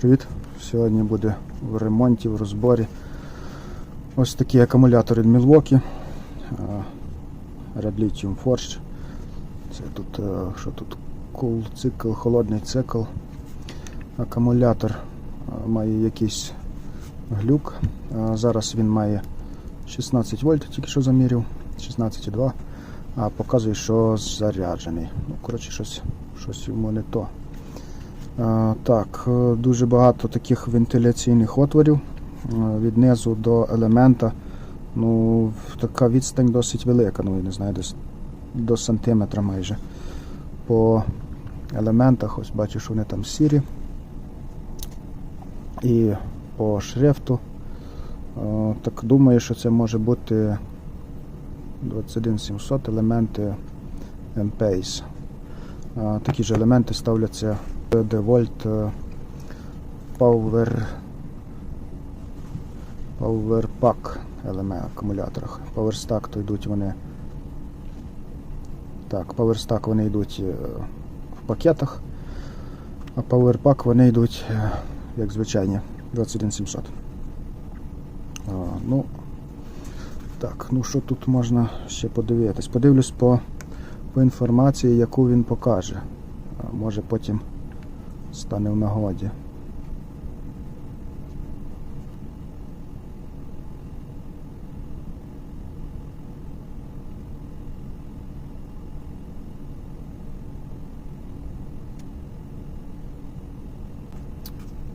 Привіт! Сьогодні буде в ремонті, в розборі. Ось такий акумулятор від Milwaukee. Red Lithium Forge. Це тут, е, що тут? Cool цикл, холодний цикл. Акумулятор е, має якийсь глюк. Зараз він має 16 вольт, тільки що заміряв, 16,2, а показує, що заряджений. Ну, коротше, щось, щось йому не то. Е, Так, е, дуже багато таких вентиляційних отворів е, від низу до елемента. Ну, така відстань досить велика, ну я не знаю, десь до сантиметра майже. По елементах, ось бачу, що вони там сірі. І по шрифту. Так думаю, що це може бути 21700 елементи MPACE. Е, Такі ж елементи ставляться Е, Power Power Pack елемент акумуляторах. Power Stack то йдуть вони. Так, Power Stack вони йдуть е, в пакетах, а Power Pack вони йдуть, е, як звичайні, 21700. А, ну, так, ну що тут можна ще подивитись? Подивлюсь по, по інформації, яку він покаже. А, може потім стане в нагоді.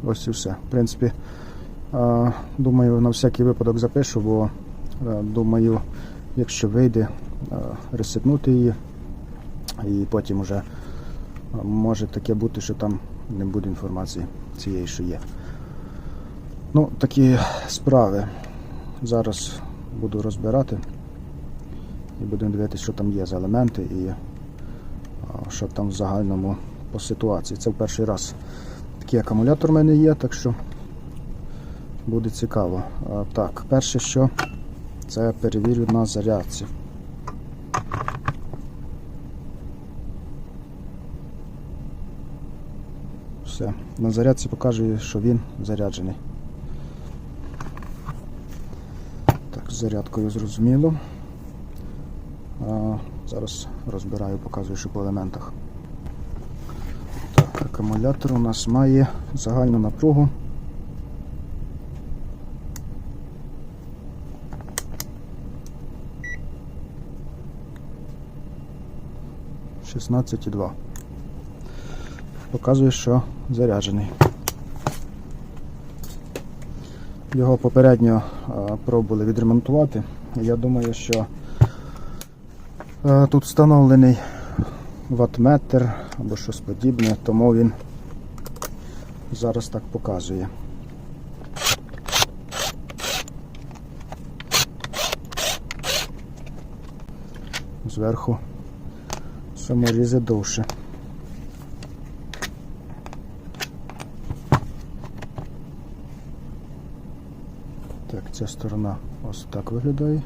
Ось і все. В принципі, думаю, на всякий випадок запишу, бо е, думаю, якщо вийде, е, ресетнути її, і потім уже е, може таке бути, що там не буде інформації цієї, що є. Ну, такі справи. Зараз буду розбирати і будемо дивитися, що там є за елементи і що там в загальному по ситуації. Це в перший раз такий акумулятор в мене є, так що буде цікаво. Так, перше, що це перевірю на зарядці. Все, на зарядці показує, що він заряджений. Так, з зарядкою зрозуміло. А, зараз розбираю, показую, що по елементах. Так, акумулятор у нас має загальну напругу. Шістнадцять і два. Показує, що заряджений. Його попередньо е, пробували відремонтувати. Я думаю, що е, тут встановлений ватметр або щось подібне, тому він зараз так показує. Зверху саморізи довше. Ця сторона ось так виглядає.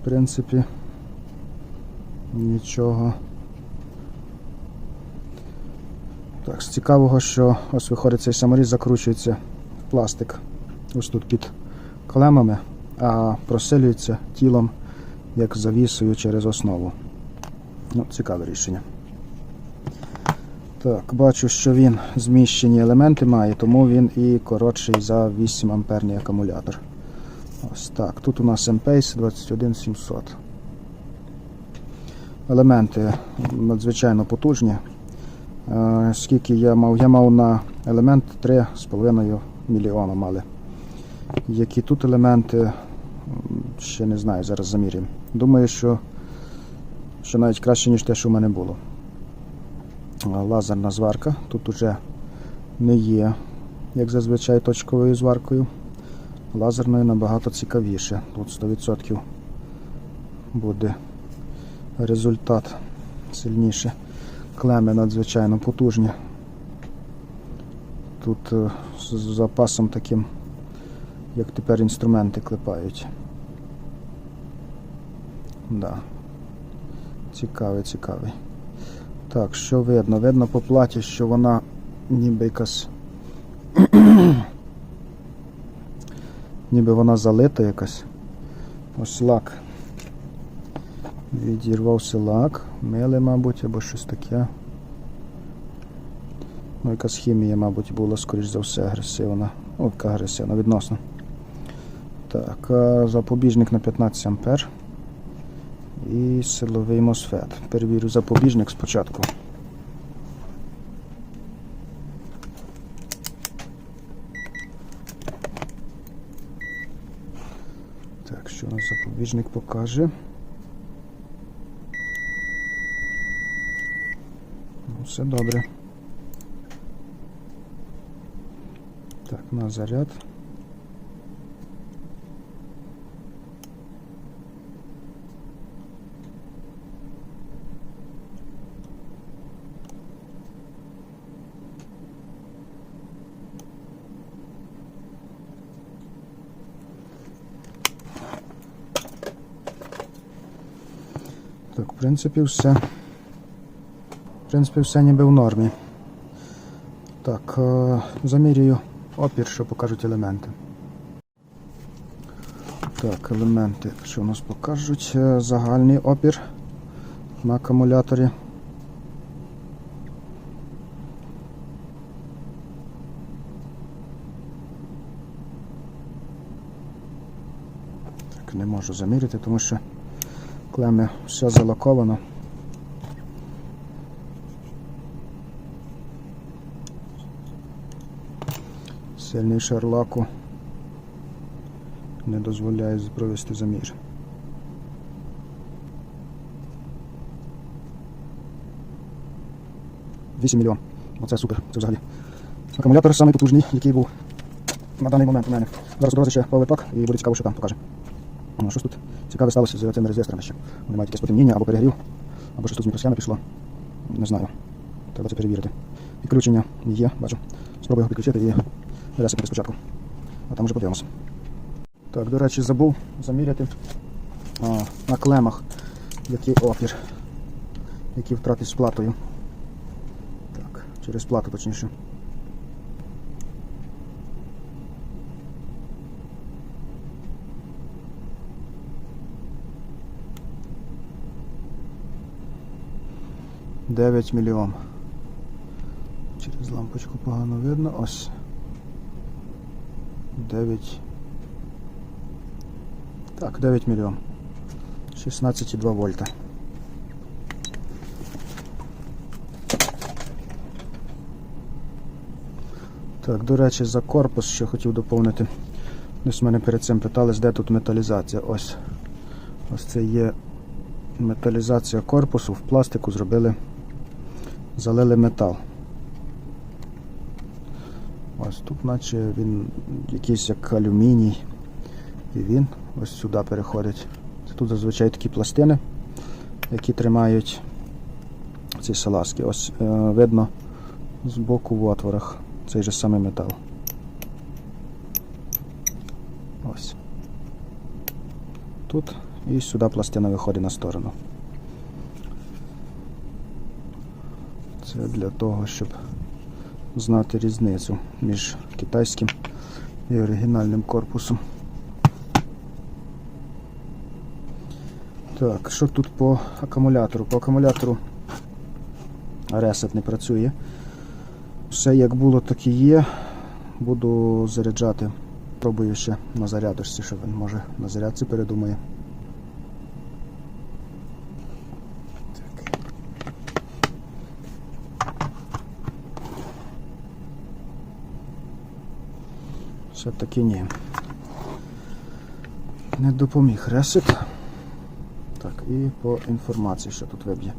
В принципі, нічого. Так, з цікавого, що ось виходить цей саморіз закручується в пластик ось тут під клемами, а просилюється тілом як завісою через основу. Ну, цікаве рішення. Так, бачу, що він зміщені елементи має, тому він і коротший за 8 амперний акумулятор. Ось так. Тут у нас MPACE 21700. Елементи надзвичайно потужні. Е, Скільки я мав? Я мав на елемент 3,5 мільйона мали. Які тут елементи, ще не знаю, зараз замірюємо. Думаю, що, що навіть краще, ніж те, що в мене було. Лазерна зварка. Тут уже не є, як зазвичай, точковою зваркою. Лазерною набагато цікавіше. Тут 100% буде результат сильніше. Клеми надзвичайно потужні. Тут е, з запасом таким, як тепер інструменти клепають. Да. Цікавий, цікавий. Так, що видно? Видно по платі, що вона ніби якась Ніби вона залита якась. Ось лак. Відірвався лак. Мили, мабуть, або щось таке. Ну, якась хімія, мабуть, була, скоріш за все, агресивна. Ну, яка агресивна, відносно. Так, запобіжник на 15 ампер. І силовий мосфет. Перевірю запобіжник спочатку. Так, що у нас запобіжник покаже? Ну, все добре. Так, на заряд. Принципі, все. В принципі, все ніби в нормі. Так, е, замірюю опір, що покажуть елементи. Так, елементи, що у нас покажуть? Е, Загальний опір на акумуляторі. Так, не можу заміряти, тому що клеми все залаковано. Сильний шар лаку не дозволяє провести замір. Вісім мільйон. Оце супер. Це взагалі. Акумулятор самий який був на даний момент у мене. Зараз ще паверпак і буде цікаво, що там покаже. Ну, щось тут цікаве сталося з цими резисторами ще. Вони мають якесь потемніння або перегрів, або щось тут з мікросхеми пішло. Не знаю. Треба це перевірити. Підключення є, бачу. Спробую його підключити і ресикнути спочатку. А там вже подивимося. Так, до речі, забув заміряти а, на клемах, який опір, які втрати з платою. Так, через плату точніше. Дев'ять мільйон. Через лампочку погано видно. Ось. 9. Так, 9 мільйон. 16,2 вольта. Так, до речі, за корпус, що хотів доповнити. Десь мене перед цим питались, де тут металізація. Ось. Ось це є металізація корпусу. В пластику зробили, залили метал. Ось тут, наче він якийсь як алюміній. І він ось сюди переходить. Це тут зазвичай такі пластини, які тримають ці салазки. Ось е, видно з боку в отворах цей же самий метал. Ось. Тут і сюди пластина виходить на сторону. Це для того, щоб знати різницю між китайським і оригінальним корпусом. Так, що тут по акумулятору? По акумулятору ресет не працює. Все як було, так і є. Буду заряджати. Пробую ще на зарядочці, що він може на зарядці передумає. Все-таки ні. Не допоміг ресет. Так, і по інформації, що тут виб'є.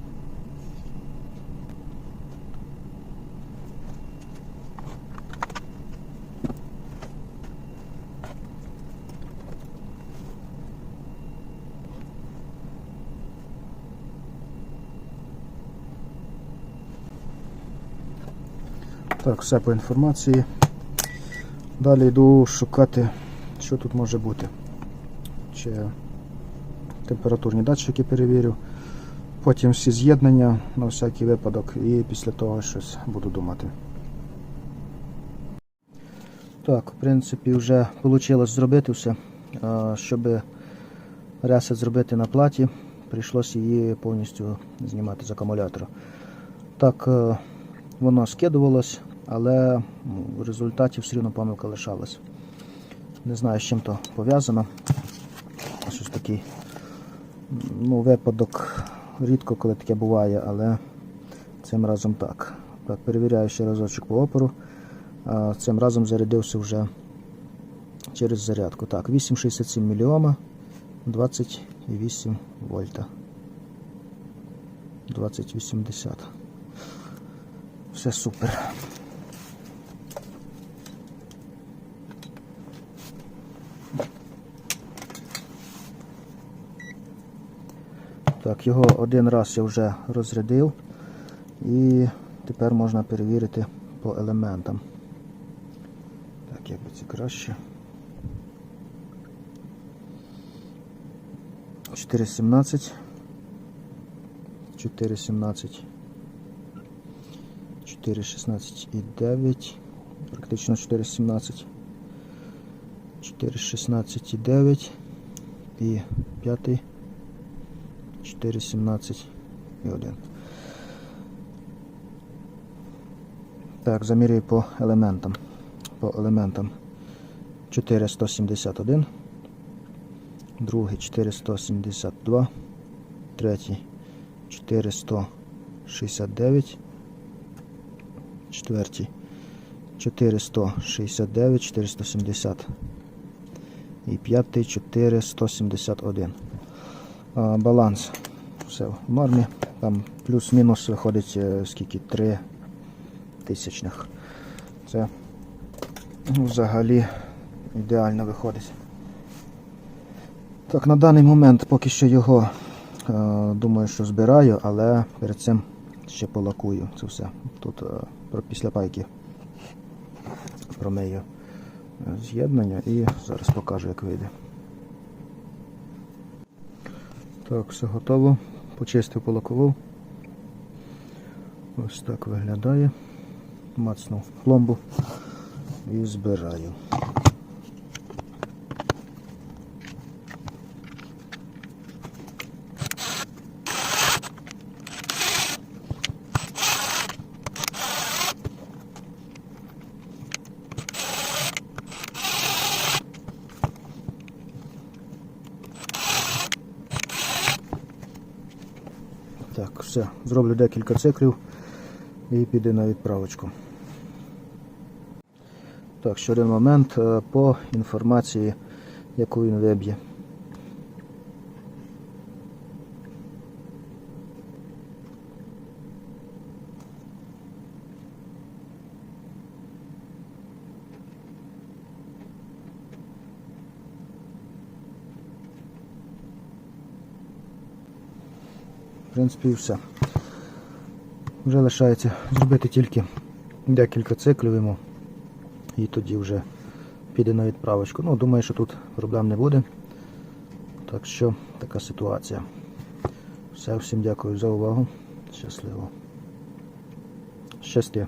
Так, все по інформації. Далі йду шукати, що тут може бути. Чи температурні датчики перевірю. Потім всі з'єднання на всякий випадок і після того щось буду думати. Так, в принципі, вже вийшло зробити все. Щоб ресет зробити на платі, прийшлося її повністю знімати з акумулятора. Так, е, воно скидувалось, але ну, в результаті все одно помилка лишалась. Не знаю, з чим то пов'язано. Щось такий ну, випадок рідко, коли таке буває, але цим разом так. Так, перевіряю ще разочок по опору. А, Цим разом зарядився вже через зарядку. Так, 8,67 мільйома, 28 вольта. 2080. Все супер. Так, його один раз я вже розрядив. І тепер можна перевірити по елементам. Так, як би це краще. 4,17 4,17 4,16 і 9 практично 4,17 4,16 і 9 і п'ятий 4,17 і 1 Так, замірюю по елементам. По елементам 4,171 другий 472, третій 469, четвертій 469, 470 і п'ятий 471. Баланс все в нормі. Там плюс-мінус виходить е, скільки 3 тисячних. Це ну, взагалі ідеально виходить. Так, на даний момент поки що його е, думаю, що збираю, але перед цим ще полакую це все. Тут е, після пайки промию з'єднання і зараз покажу, як вийде. Так, все готово. Почистив, полакував. Ось так виглядає. Мацнув пломбу і збираю. Так, все, зроблю декілька циклів і піде на відправочку. Так, ще один момент е, по інформації, яку він виб'є. Принципі, і все. Вже лишається зробити тільки декілька циклів йому і тоді вже піде на відправочку. Ну, думаю, що тут проблем не буде. Так що така ситуація. Все, всім дякую за увагу. Щасливо. Щастя.